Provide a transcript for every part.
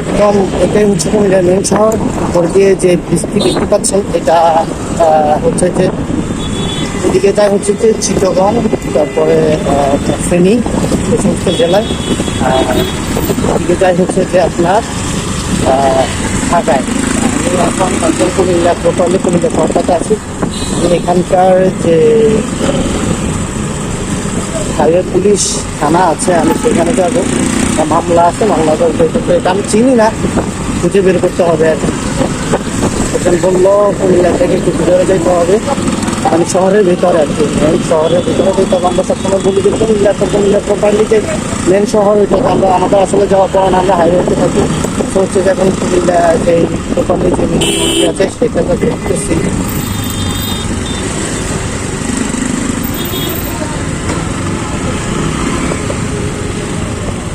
একদম এটাই হচ্ছে কুমিল্লার মেন শহর। উপর দিয়ে যে বৃষ্টি দেখতে পাচ্ছেন, এটা হচ্ছে যে এদিকে যায় হচ্ছে যে চিটগং তারপরে ফেনী, এই সমস্ত জেলায়। এদিকে যায় হচ্ছে যে আপনার ঢাকায়। এখন কুমিল্লা, প্রপারলি কুমিল্লা শহরটাতে আছি। এখানকার যে হাইওয়ে পুলিশ থানা আছে, আমি সেখানে যাব। মামলা আছে করতে এটা আমি চিনি না, খুঁজে বের করতে হবে আর। একজন বলল, কুমিল্লা থেকে একটু ভিতরে যেতে হবে। আমি শহরের ভিতরে আর কি মেন শহরের ভিতরে যেতে আমরা সবসময় বলি যে কুমিল্লা তো কুমিল্লা প্রপারলি যে মেন শহর ওইটা তো আমরা, আমাদের আসলে যাওয়ার পর আমরা হাইওয়েতে থাকি। তো হচ্ছে যে এখন কুমিল্লা যে প্রপারলি যে main শহরটি আছে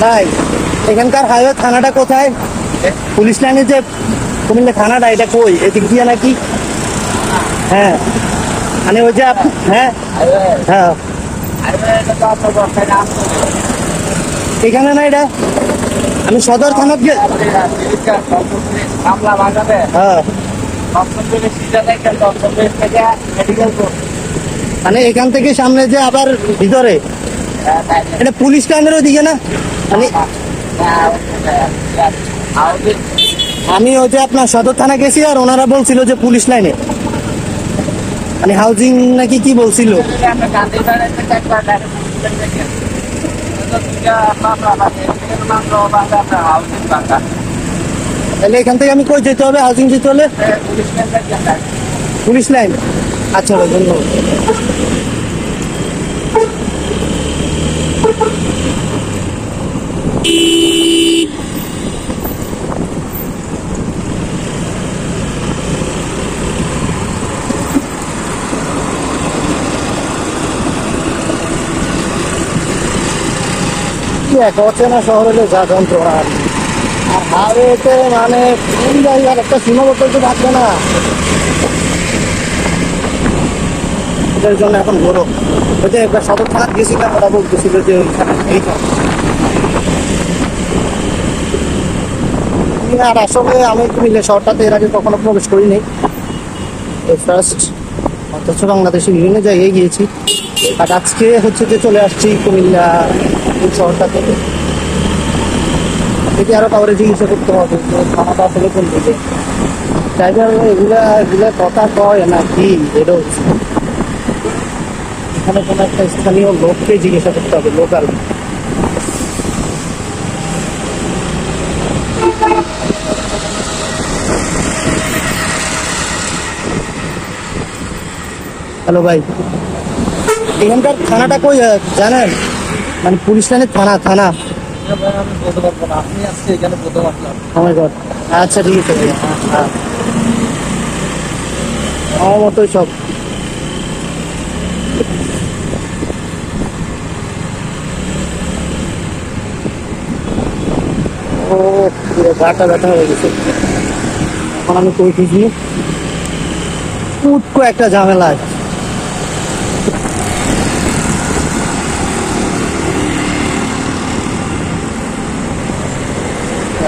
ভাই, এখানকার হাইওয়ে থানাটা কোথায়? পুলিশ লাইনে যে কুমিল্লা থানাটা, এটা কই? এদিক দিয়ে নাকি? হ্যাঁ। মানে ওই যে হ্যাঁ? হ্যাঁ। এখানে না এটা? আমি সদর থানা দিয়ে হ্যাঁ। মানে এখান থেকে সামনে যে আবার ভিতরে এটা পুলিশ লাইনের ওদিকে না? মানে আমি ওই যে আপনার সদর থানা গেছি আর ওনারা বলছিল যে পুলিশ লাইনে। মানে হাউজিং নাকি কি বলছিল? তাহলে এখান থেকে আমি কই যেতে হবে? হাউজিং যেতে হলে? Police line. আচ্ছা ধন্যবাদ। কি এক অচেনা শহর হলে যা যন্ত্রণা। আর হাওয়েতে মানে কোন জায়গার একটা সীমাবদ্ধ তো থাকবে না। এটার জন্য এখন বড়। ওই যে একবার সদর থানা গেছিলাম ওরা বলতেছিল যে ওইখানে এই আর আসলে আমি কুমিল্লা শহরটাতে এর আগে কখনো প্রবেশ করিনি। ফার্স্ট অথচ বাংলাদেশে বিভিন্ন জায়গায় গিয়েছি। আর আজকে হচ্ছে যে চলে আসছি কুমিল্লা এই শহরটাতে। এটি আরও কাউরে জিজ্ঞাসা করতে হবে। কোন দিকে এগুলা এগুলা কথা কয় না কি এটা হচ্ছে। এখানে কোনো একটা স্থানীয় লোককে জিজ্ঞাসা করতে হবে লোকাল হ্যালো ভাই। এখানকার থানাটা কই জানেন? মানে পুলিশ লাইনের থানা থানা। আমি বলতে না আজকে আচ্ছা ঠিক আছে। ভাই হ্যাঁ। আমার মতোই সব। ব্যথা হয়ে গেছে। এখন আমি কই উটকো একটা ঝামেলা আছে।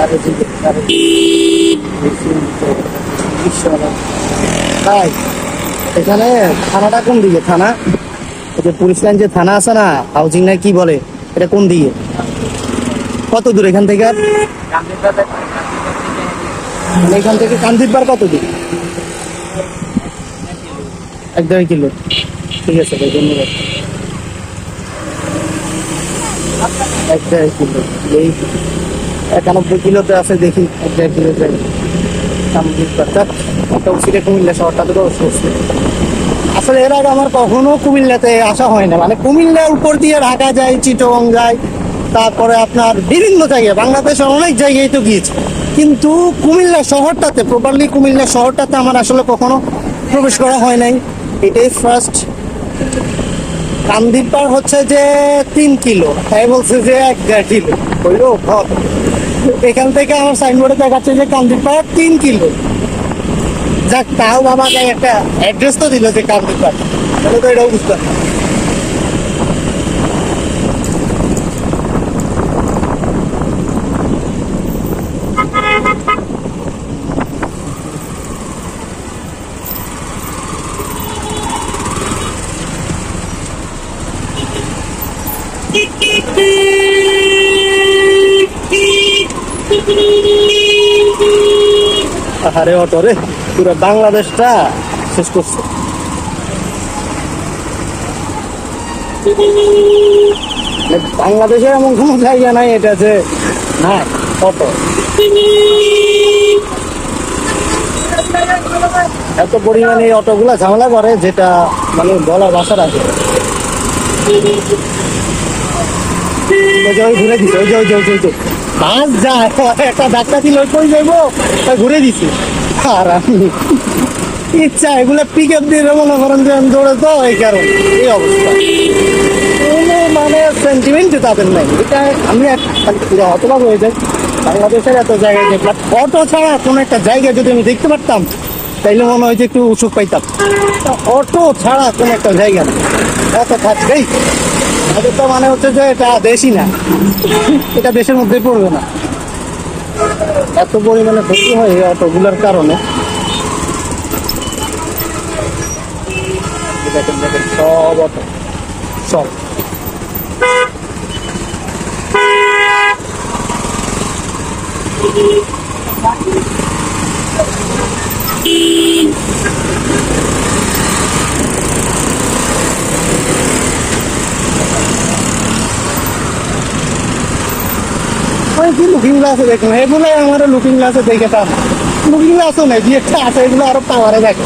জি। ভাই, এখানে থানাটা কোন দিকে? থানা? যে পুলিশ লাইন যে থানা আছে না হাউজিং না কি বলে, এটা কোন দিকে? কত দূর এখান থেকে? আর মানে এখান থেকে কান্দিরবার কত দূর? এক দেড় কিলো। ঠিক আছে ভাই, ধন্যবাদ। এক দেড় কিলো। এই একানব্বই কিলোতে আছে, দেখি এক দেড় কিলো যাই উচিতে কুমিল্লা শহরটা তো সুস্থ আসলে এর আগে আমার কখনো কুমিল্লাতে আসা হয় না মানে কুমিল্লার উপর দিয়ে ঢাকা যায়, চিটগং যায়, তারপরে আপনার বিভিন্ন জায়গায়, বাংলাদেশের অনেক জায়গায় তো গিয়েছে। কিন্তু কুমিল্লা শহরটাতে প্রপারলি কুমিল্লা শহরটাতে আমার আসলে কখনো প্রবেশ করা হয় নাই। এটাই ফার্স্ট কান্দির হচ্ছে যে তিন কিলো। তাই বলছে যে এক দেড় কিলো। হইল। এখান থেকে আমার সাইনবোর্ডে দেখাচ্ছে যে কান্দির পাড় তিন কিলো। যাক, তাও বাবা একটা অ্যাড্রেস তো দিল যে কান্দির পাড়। তাহলে তো এটাও বুঝতে আহারে অটো রে পুরো বাংলাদেশটা শেষ করছে। মানে বাংলাদেশের এমন কোনো জায়গা নাই এটা যে না অটো এত পরিমাণে এই অটোগুলা ঝামেলা করে যেটা মানে বলা ভাষা রাখে। ওই যে ওই ঘুরে যে ওই যে ওই যে, ওই যে। বাস যায় একটা ধাক্কা দিল কই যাইবো? ঘুরে দিছে। আর আমি ইচ্ছা, এগুলো পিক আপ দিয়ে মনে করেন যে আমি দৌড়ে তো, এই কারণে। এই অবস্থা। কোনো মানে সেন্টিমেন্ট তাদের নাই। এটা আমি পুরো হতবাক হয়ে যাই। বাংলাদেশের এত জায়গায় দেখলাম অটো ছাড়া কোনো একটা জায়গা যদি আমি দেখতে পারতাম, তাইলে মনে হয় যে একটু সুখ পাইতাম। অটো ছাড়া কোনো একটা জায়গা অটো থাকবেই তো মানে হচ্ছে যে এটা দেশই না। এটা দেশের মধ্যে পড়বে না। এত পরিমাণে ক্ষতি হয় এই অটোগুলোর কারণে। সব অটো, সব। ওই কি লুকিং গ্লাসে দেখুন? এগুলো আমার লুকিং গ্লাসে দেখে তার লুকিং গ্লাসও নেই যে একটা আছে, এগুলো আরও পাওয়ারে দেখে।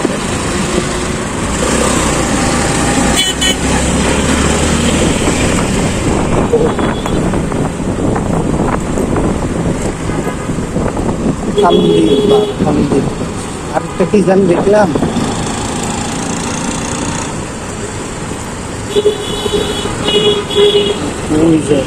আরেকটা কি জানি দেখলাম? ওই যে।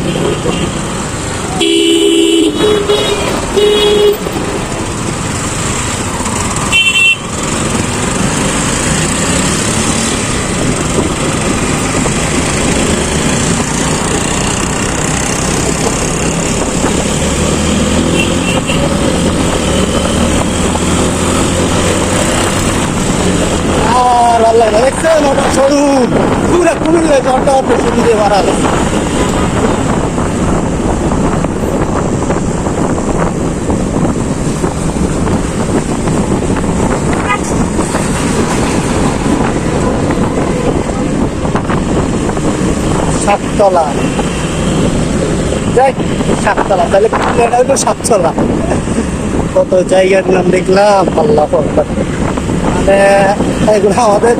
দেখছেন ওটা সরু। পুরা কুমিল্লা জলটা অত সরু দিয়ে সাততলা। যাই, সাততলা, তাহলে কুমিল্লাটা সাততলা। কত জায়গার নাম দেখলাম, আল্লাহ মানে এগুলো আমাদের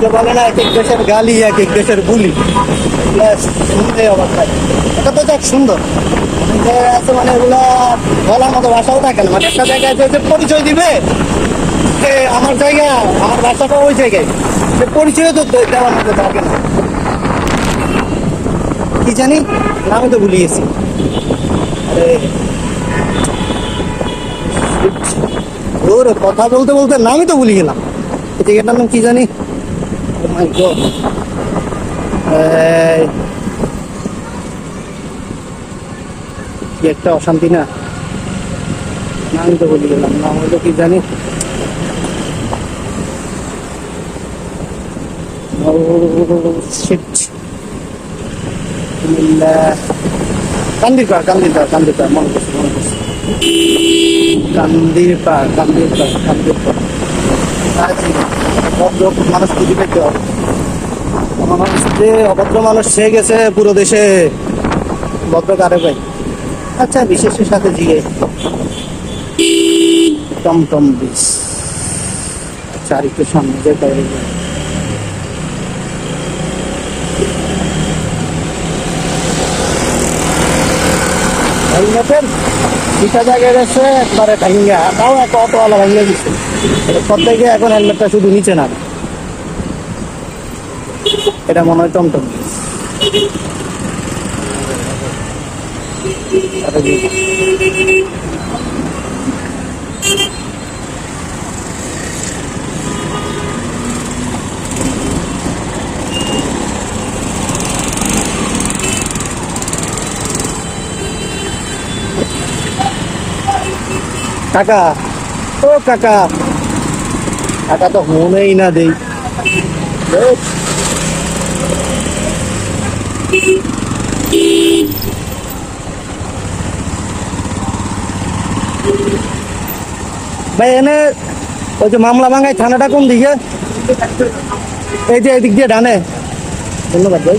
যে বলে না এক এক দেশের গালি এক এক দেশের বুলি। শুনতে অবাক লাগে। এটা তো যাক সুন্দর। আছে মানে এগুলা বলার মতো ভাষাও থাকে না। মানে একটা জায়গায় যে যে পরিচয় দিবে যে আমার জায়গা, আমার ভাষাটা ওই জায়গায়। সে পরিচয় তো দেওয়ার মতো থাকে না। কি জানি? নামে তো ভুলে গেছি আরে কথা বলতে বলতে নামই তো ভুলে গেলাম। জায়গাটার নাম কি জানি? Oh কি একটা অশান্তি না? নামই তো ভুলে গেলাম। নাম হইল কি জানি. কুমিল্লা কান্দির পাড় কান্দির পাড় কান্দির পাড় মনে করছি মনে করছি। কান্দির পাড় কান্দির পাড় কান্দির পাড় ভদ্র মানুষ খুঁজে পেতে হবে মনে হচ্ছে যে অভদ্র মানুষ, সে গেছে পুরো দেশে। ভদ্র কারে ভাই আচ্ছা বিশেষের সাথে জিগে। টমটম বিষ। আচ্ছা আর একটু সামনে যে হেলমেটের দুটা জায়গায় গেছে, একবারে ভাঙ্গা তাও এক অটোওয়ালা ভাঙ্গা দিচ্ছে প্রত্যেকে এখন হেলমেটটা শুধু নিচে না এটা মনে হয় টমটম? কাকা, ও কাকা। কাকা তো মনেই না দেই। ভাই, এনে ওই যে মামলা ভাঙায় থানাটা কোন দিকে? এই যে এদিক দিয়ে ডানে। ধন্যবাদ ভাই।